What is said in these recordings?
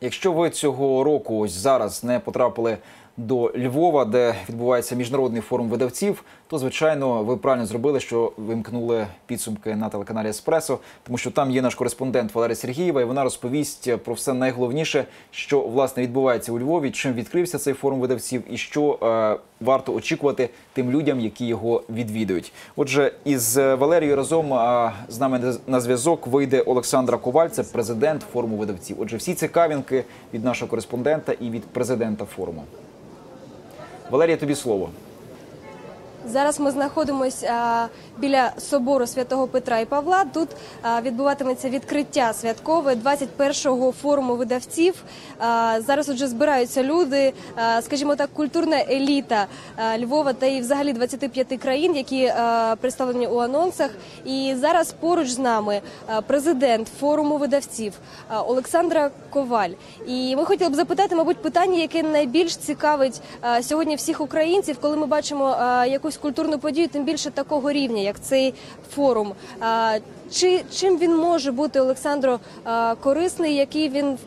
Якщо ви цього року ось зараз не потрапили до Львова, де відбувається міжнародний форум видавців, то звичайно ви правильно зробили, що вимкнули підсумки на телеканалі Еспресо, тому що там є наш кореспондент Валерія Сергієва, і вона розповість про все найголовніше, що власне відбувається у Львові, чим відкрився цей форум видавців, і що е, варто очікувати тим людям, які його відвідують. Отже, із Валерією разом е, з нами на зв'язок вийде Олександра Коваль, це президент форуму видавців. Отже, всі цікавинки від нашого кореспондента і від президента форуму. Валерія, тобі слово. Зараз ми знаходимося біля собору святого Петра і Павла. Тут відбуватиметься відкриття святкове 21-го форуму видавців. Зараз отже збираються люди, скажімо так, культурна еліта Львова та і взагалі 25 країн, які представлені у анонсах. І зараз поруч з нами президент форуму видавців Олександра Коваль. І ми хотіли б запитати, мабуть, питання, яке найбільш цікавить сьогодні всіх українців, коли ми бачимо а, якусь культурну подію, тим більше такого рівня, як цей форум. Чи чим він може бути Олександро корисний? Який він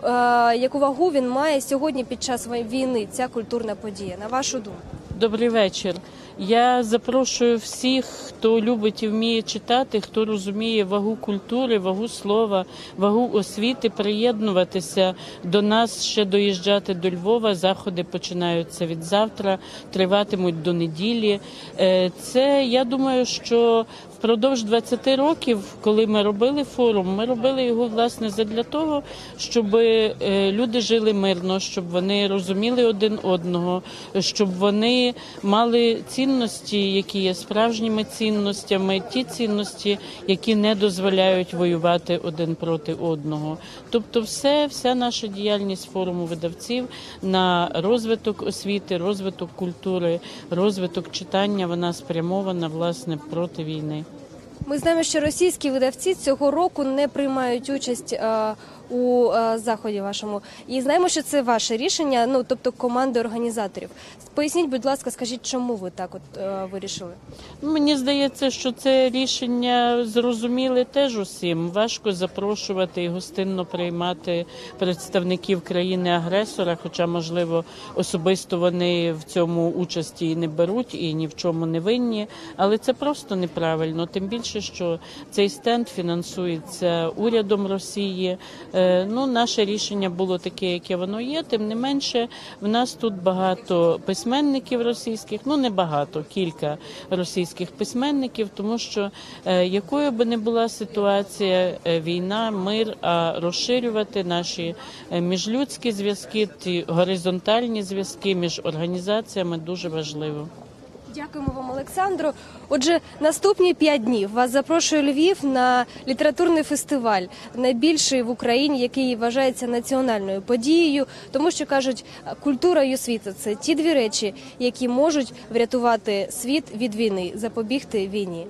яку вагу він має сьогодні під час війни? Ця культурна подія? На вашу думку? Добрий вечір. Я запрошую всіх, хто любить і вміє читати, хто розуміє вагу культури, вагу слова, вагу освіти, приєднуватися до нас, ще доїжджати до Львова. Заходи починаються від завтра, триватимуть до неділі. Е, Це я думаю, що впродовж 20 років, коли ми робили форум, ми робили його власне задля того, щоб е, люди жили мирно, щоб вони розуміли один одного, щоб вони мали цінності, які є справжніми цінностями, ті цінності, які не дозволяють воювати один проти одного. Тобто, все, вся наша діяльність форуму видавців на розвиток освіти, розвиток культури, розвиток читання, вона спрямована власне проти війни. Ми знаємо, що російські видавці цього року не приймають участь е, у е, заході вашому, і знаємо, що це ваше рішення. Ну тобто команди організаторів. Поясніть, будь ласка, скажіть, чому ви так от е, вирішили? Ну, Мені здається, що це рішення зрозуміли теж усім. Важко запрошувати і гостинно приймати представників країни-агресора, хоча, можливо, особисто вони в цьому участі і не беруть і ні в чому не винні. Але це просто неправильно. Тим більше, що цей стенд фінансується урядом Росії. Е, Ну, наше рішення було таке, яке воно є. Тим не менше, в нас тут багато письменників російських, ну не багато, кілька російських письменників, тому що е, якою би не була ситуація, е, війна, мир, а розширювати наші міжлюдські зв'язки, ті горизонтальні зв'язки між організаціями дуже важливо. Дякуємо вам, Олександру. Отже, наступні п'ять днів вас запрошує Львів на літературний фестиваль, найбільший в Україні, який вважається національною подією, тому що кажуть, культура і освіта це ті дві речі, які можуть врятувати світ від війни, запобігти війні.